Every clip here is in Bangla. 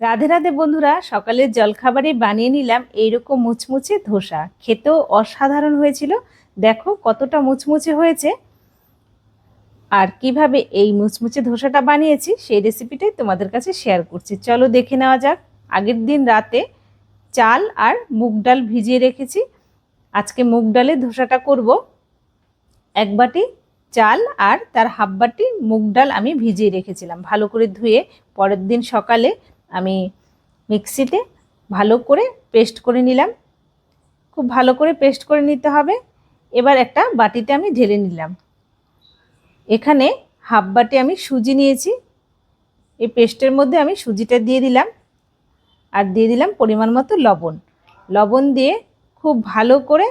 রাধে রাধে বন্ধুরা, সকালের জলখাবারে বানিয়ে নিলাম এইরকম মুচমুচে ধোসা। খেতেও অসাধারণ হয়েছিল। দেখো কতটা মুচমুচে হয়েছে। আর কীভাবে এই মুচমুচে ধোসাটা বানিয়েছি সেই রেসিপিটাই তোমাদের কাছে শেয়ার করছি। চলো দেখে নেওয়া যাক। আগের দিন রাতে চাল আর মুগ ডাল ভিজিয়ে রেখেছি। আজকে মুগ ডালে ধোসাটা করব। এক বাটি চাল আর তার হাফ বাটি মুগ ডাল আমি ভিজিয়ে রেখেছিলাম। ভালো করে ধুয়ে পরের দিন সকালে আমি মিক্সিতে ভালো করে পেস্ট করে নিলাম। খুব ভালো করে পেস্ট করে নিতে হবে। এবার একটা বাটিতে আমি ঢেলে নিলাম। এখানে হাফ বাটি আমি সুজি নিয়েছি। এই পেস্টের মধ্যে আমি সুজিটা দিয়ে দিলাম আর দিয়ে দিলাম পরিমাণ মতো লবণ। লবণ দিয়ে খুব ভালো করে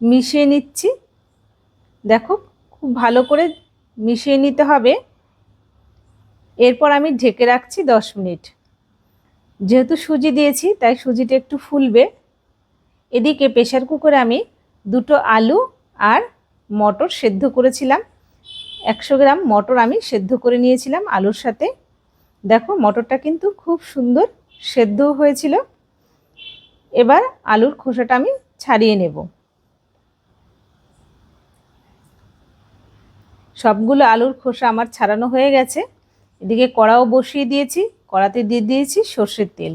মিশিয়ে নিচ্ছি। দেখো, খুব ভালো করে মিশিয়ে নিতে হবে। এরপর আমি ঢেকে রাখছি দশ মিনিট। যেহেতু সুজি দিয়েছি, তাই সুজিটা একটু ফুলবে। এদিকে প্রেশার কুকারে আমি দুটো আলু আর মটর সেদ্ধ করেছিলাম। একশো গ্রাম মটর আমি সেদ্ধ করে নিয়েছিলাম আলুর সাথে। দেখো, মটরটা কিন্তু খুব সুন্দর সেদ্ধ হয়েছিল। এবার আলুর খোসাটা আমি ছাড়িয়ে নেব। সবগুলো আলুর খোসা আমার ছাড়ানো হয়ে গেছে। এদিকে কড়াও বসিয়ে দিয়েছি, কড়াতে দিয়ে দিয়েছি সর্ষের তেল।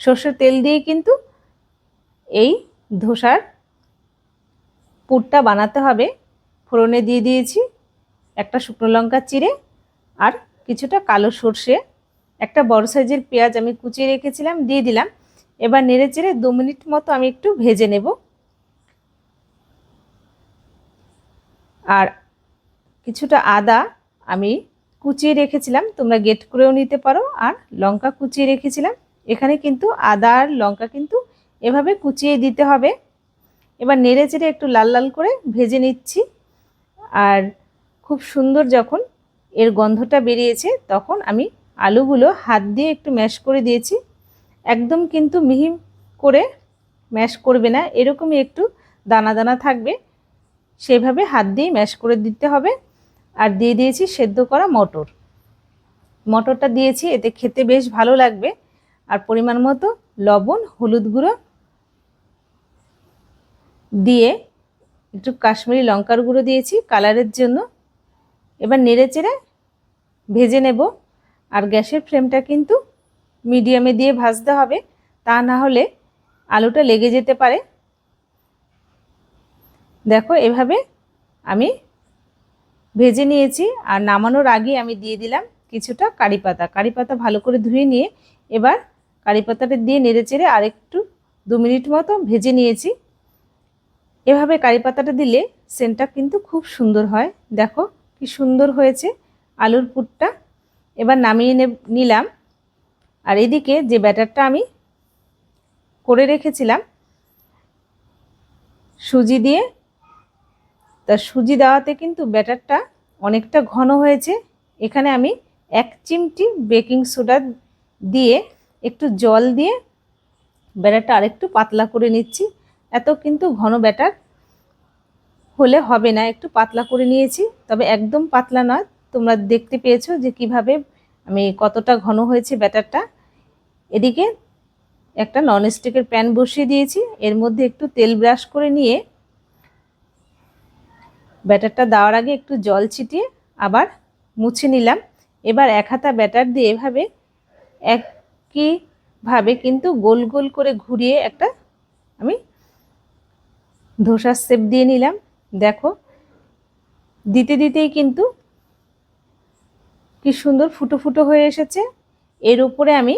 সর্ষের তেল দিয়ে কিন্তু এই ধোসার পুরটা বানাতে হবে। ফোড়নে দিয়ে দিয়েছি একটা শুকনো লঙ্কা চিড়ে আর কিছুটা কালো সর্ষে। একটা বড় সাইজের পেঁয়াজ আমি কুচিয়ে রেখেছিলাম, দিয়ে দিলাম। এবার নেড়ে চেড়ে দু মিনিট মতো আমি একটু ভেজে নেব। আর কিছুটা আদা আমি কুচিয়ে রেখেছিলাম, তোমরা গেট করেও নিতে পারো, আর লঙ্কা কুচিয়ে রেখেছিলাম। এখানে কিন্তু আদা আর লঙ্কা কিন্তু এভাবে কুচিয়ে দিতে হবে। এবার নেড়ে চেড়ে একটু লাল লাল করে ভেজে নিচ্ছি। আর খুব সুন্দর যখন এর গন্ধটা বেরিয়েছে, তখন আমি আলুগুলো হাত দিয়ে একটু ম্যাশ করে দিয়েছি। একদম কিন্তু মিহি করে ম্যাশ করবে না, এরকমই একটু দানা দানা থাকবে। সেভাবে হাত দিয়ে ম্যাশ করে দিতে হবে। আর দিয়ে দিয়েছি সেদ্ধ করা মটর। মটরটা দিয়েছি, এতে খেতে বেশ ভালো লাগবে। আর পরিমাণ মতো লবণ, হলুদ গুঁড়ো দিয়ে একটু কাশ্মীরি লঙ্কার গুঁড়ো দিয়েছি কালারের জন্য। এবার নেড়ে চেড়ে ভেজে নেব। আর গ্যাসের ফ্লেমটা কিন্তু মিডিয়ামে দিয়ে ভাজতে হবে, তা না হলে আলুটা লেগে যেতে পারে। দেখো, এভাবে আমি ভেজে নিয়েছি আর নামানোর আগে আমি দিয়ে দিলাম কিছুটা কারি পাতা। কারি পাতা ভালো করে ধুয়ে নিয়ে এবার কারি পাতাটা দিয়ে নেড়ে চেড়ে আরেকটু দু মিনিট মতো ভেজে নিয়েছি। এভাবে কারি পাতাটা দিলে সেন্টটা কিন্তু খুব সুন্দর হয়। দেখো কি সুন্দর হয়েছে আলুর পুরটা। এবার নামিয়ে নিলাম। আর এদিকে যে ব্যাটারটা আমি করে রেখেছিলাম, সুজি দিয়ে তা সুজি দেওয়াতে কিন্তু ব্যাটারটা অনেকটা ঘন হয়েছে। এখানে আমি এক চিমটি বেকিং সোডা দিয়ে একটু জল দিয়ে ব্যাটারটা আরেকটু পাতলা করে নিচ্ছি। এত কিন্তু ঘন ব্যাটার হলে হবে না, একটু পাতলা করে নিয়েছি। তবে একদম পাতলা নয় তোমরা দেখতে পেয়েছ যে কীভাবে আমি কতটা ঘন হয়েছে ব্যাটারটা। এদিকে একটা ননস্টিকের প্যান বসিয়ে দিয়েছি, এর মধ্যে একটু তেল ব্রাশ করে নিয়ে ব্যাটারটা দেওয়ার আগে একটু জল ছিটিয়ে আবার মুছে নিলাম। এবার এক হাতা ব্যাটার দিয়ে এভাবে একইভাবে কিন্তু গোল গোল করে ঘুরিয়ে একটা আমি ধোসার সেপ দিয়ে নিলাম। দেখো, দিতে দিতেই কিন্তু কি সুন্দর ফুটো ফুটো হয়ে এসেছে। এর উপরে আমি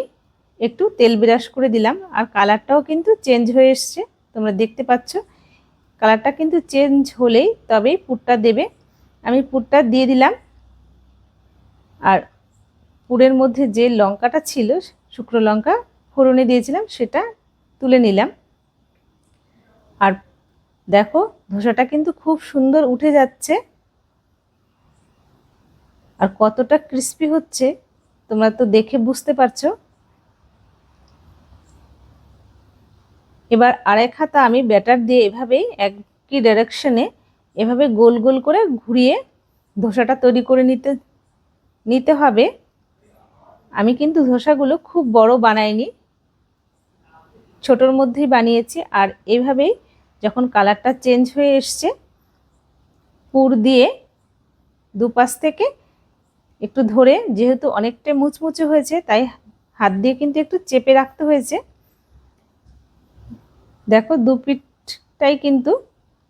একটু তেল ব্রাশ করে দিলাম। আর কালারটাও কিন্তু চেঞ্জ হয়ে এসছে, তোমরা দেখতে পাচ্ছ। কালারটা কিন্তু চেঞ্জ হলেই তবেই পুরটা দেবে। আমি পুরটা দিয়ে দিলাম। আর পুরের মধ্যে যে লঙ্কাটা ছিল, শুকনো লঙ্কা, ফোড়নে দিয়েছিলাম, সেটা তুলে নিলাম। আর দেখো, ধোসাটা কিন্তু খুব সুন্দর উঠে যাচ্ছে। আর কতটা ক্রিস্পি হচ্ছে, তোমরা তো দেখে বুঝতে পারছ। এবার আরেক হাতা আমি ব্যাটার দিয়ে এভাবেই একই ডাইরেকশনে এভাবে গোল গোল করে ঘুরিয়ে ধোসাটা তৈরি করে নিতে নিতে হবে। আমি কিন্তু ধোসাগুলো খুব বড় বানাইনি। ছোটোর মধ্যেই বানিয়েছি আর এভাবেই যখন কালারটা চেঞ্জ হয়ে এসছে, পুর দিয়ে দুপাশ থেকে একটু ধরে, যেহেতু অনেকটা মুচমুচে হয়েছে, তাই হাত দিয়ে কিন্তু একটু চেপে রাখতে হয়েছে। দেখো দু পিঠটাই কিন্তু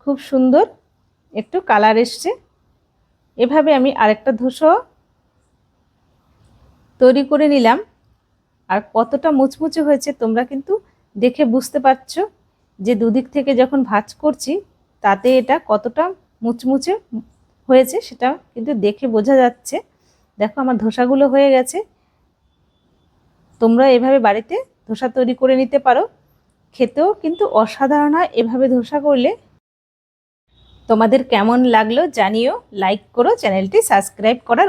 খুব সুন্দর, একটু কালার এসছে। এভাবে আমি আরেকটা ধূসো তৈরি করে নিলাম। আর কতটা মুচমুচে হয়েছে তোমরা কিন্তু দেখে বুঝতে পারছ যে দুদিক থেকে যখন ভাজ করছি, তাতে এটা কতটা মুচমুচে হয়েছে সেটা কিন্তু দেখে বোঝা যাচ্ছে। দেখো আমার ধোসাগুলো হয়ে গেছে। তোমরা এভাবে বাড়িতে ধোসা তৈরি করে নিতে পারো। খেতেও কিন্তু অসাধারণ হয়। এভাবে ধোসা করলে তোমাদের কেমন লাগল জানিও। লাইক করো, চ্যানেলটি সাবস্ক্রাইব করার